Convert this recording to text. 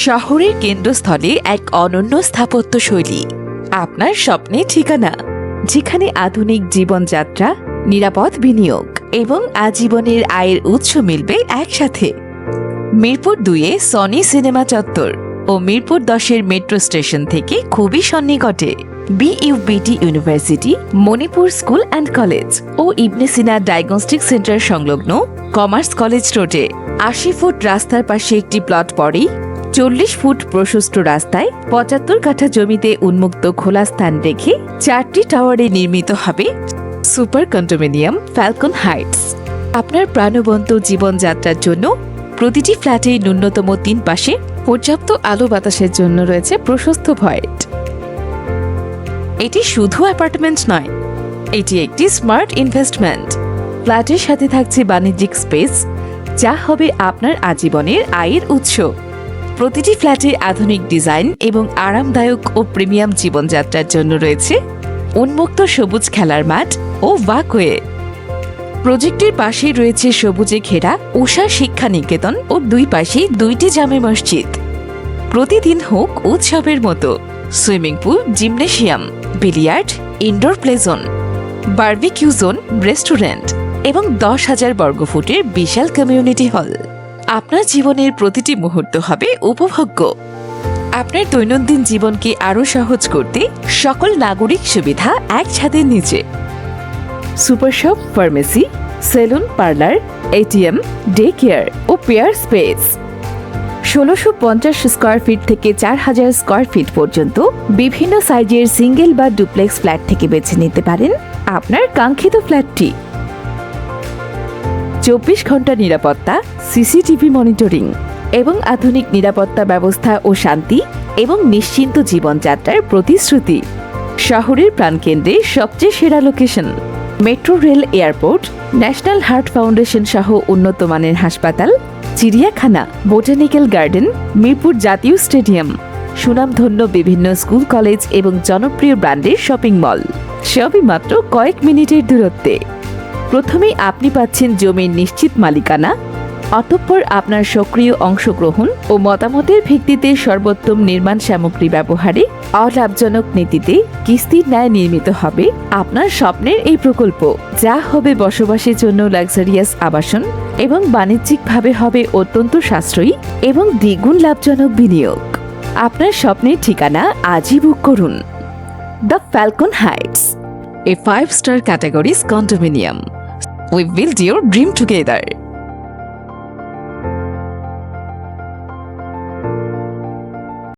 শহরের কেন্দ্রস্থলে এক অনন্য স্থাপত্য শৈলী, আপনার স্বপ্নে ঠিকানা, যেখানে আধুনিক জীবনযাত্রা, নিরাপদ বিনিয়োগ এবং আজীবনের আয়ের উৎস মিলবে একসাথে। মিরপুর দুয়ে সনি সিনেমা চত্বর ও মিরপুর দশের মেট্রো স্টেশন থেকে খুবই সন্নিকটে। BUBT university Manipur school and college O ibn Sina diagnostic centre সংলগ্ন কমার্স কলেজ রোডে আশি ফুট রাস্তার পাশে একটি প্লট পরেই চল্লিশ ফুট প্রশস্ত রাস্তায় পঁচাত্তর কাঠা জমিতে উন্মুক্ত খোলা স্থান রেখে চারটি টাওয়ারে নির্মিত হবে সুপার কন্ডোমিনিয়াম ফ্যালকন হাইটস। আপনার প্রাণবন্ত জীবনযাত্রার জন্য প্রতিটি ফ্ল্যাটে ন্যূনতম তিন পাশে পর্যাপ্ত আলো বাতাসের জন্য রয়েছে প্রশস্ত ভয়েট এটি শুধু অ্যাপার্টমেন্ট নয়, এটি একটি স্মার্ট ইনভেস্টমেন্ট। ফ্ল্যাটের সাথে থাকছে বাণিজ্যিক স্পেস, যা হবে আপনার আজীবনের আয়ের উৎস। প্রতিটি ফ্ল্যাটে আধুনিক ডিজাইন এবং আরামদায়ক ও প্রিমিয়াম জীবনযাত্রার জন্য রয়েছে উন্মুক্ত সবুজ খেলার মাঠ ও ওয়াকওয়ে। প্রজেক্টের পাশেই রয়েছে সবুজে ঘেরা উষা শিক্ষা নিকেতন ও দুই পাশেই দুইটি জামে মসজিদ। প্রতিদিন হোক উৎসবের মতো, swimming pool, gymnasium, billiard, indoor play zone, barbecue zone, restaurant এবং দশ হাজার বর্গফুটের বিশাল কমিউনিটি হল। আপনার জীবনের প্রতিটি মুহূর্ত হবে উপভোগ্য। আপনার দৈনন্দিন জীবনকে আরও সহজ করতে সকল নাগরিক সুবিধা এক ছাদের নিচে। Super shop, pharmacy, saloon, parlour, ATM day care ও পেয়ার স্পেস। ষোলোশো পঞ্চাশ স্কোয়ার ফিট থেকে চার হাজার স্কোয়ার ফিট পর্যন্ত বিভিন্ন সাইজের সিঙ্গেল বা ডুপ্লেক্স ফ্ল্যাট থেকে বেছে নিতে পারেন আপনার কাঙ্ক্ষিত ফ্ল্যাটটি। চব্বিশ ঘণ্টা নিরাপত্তা, সিসিটিভি মনিটরিং এবং আধুনিক নিরাপত্তা ব্যবস্থা ও শান্তি এবং নিশ্চিন্ত জীবনযাত্রার প্রতিশ্রুতি। শহরের প্রাণকেন্দ্রে সবচেয়ে সেরা location metro rail airport national heart foundation সহ উন্নত মানের হাসপাতাল, চিড়িয়াখানা বোটানিক্যাল গার্ডেন মিরপুর জাতীয় স্টেডিয়াম সুনামধন্য বিভিন্ন স্কুল কলেজ এবং জনপ্রিয় ব্র্যান্ডের শপিং মল সবই মাত্র কয়েক মিনিটের দূরত্বে। প্রথমেই আপনি পাচ্ছেন জমির নিশ্চিত মালিকানা, অতঃপর আপনার সক্রিয় অংশগ্রহণ ও মতামতের ভিত্তিতে সর্বোত্তম নির্মাণ সামগ্রী ব্যবহারে অলাভজনক নীতিতে কিস্তির ন্যায় নির্মিত হবে আপনার স্বপ্নের এই প্রকল্প। যা হবে বসবাসের জন্য লাক্সারিয়াস আবাসন এবং বাণিজ্যিকভাবে হবে অত্যন্ত সাশ্রয়ী এবং দ্বিগুণ লাভজনক বিনিয়োগ। আপনার স্বপ্নের ঠিকানা আজই বুক করুন। The falcon heights, a five star categories condominium. We build your dream together.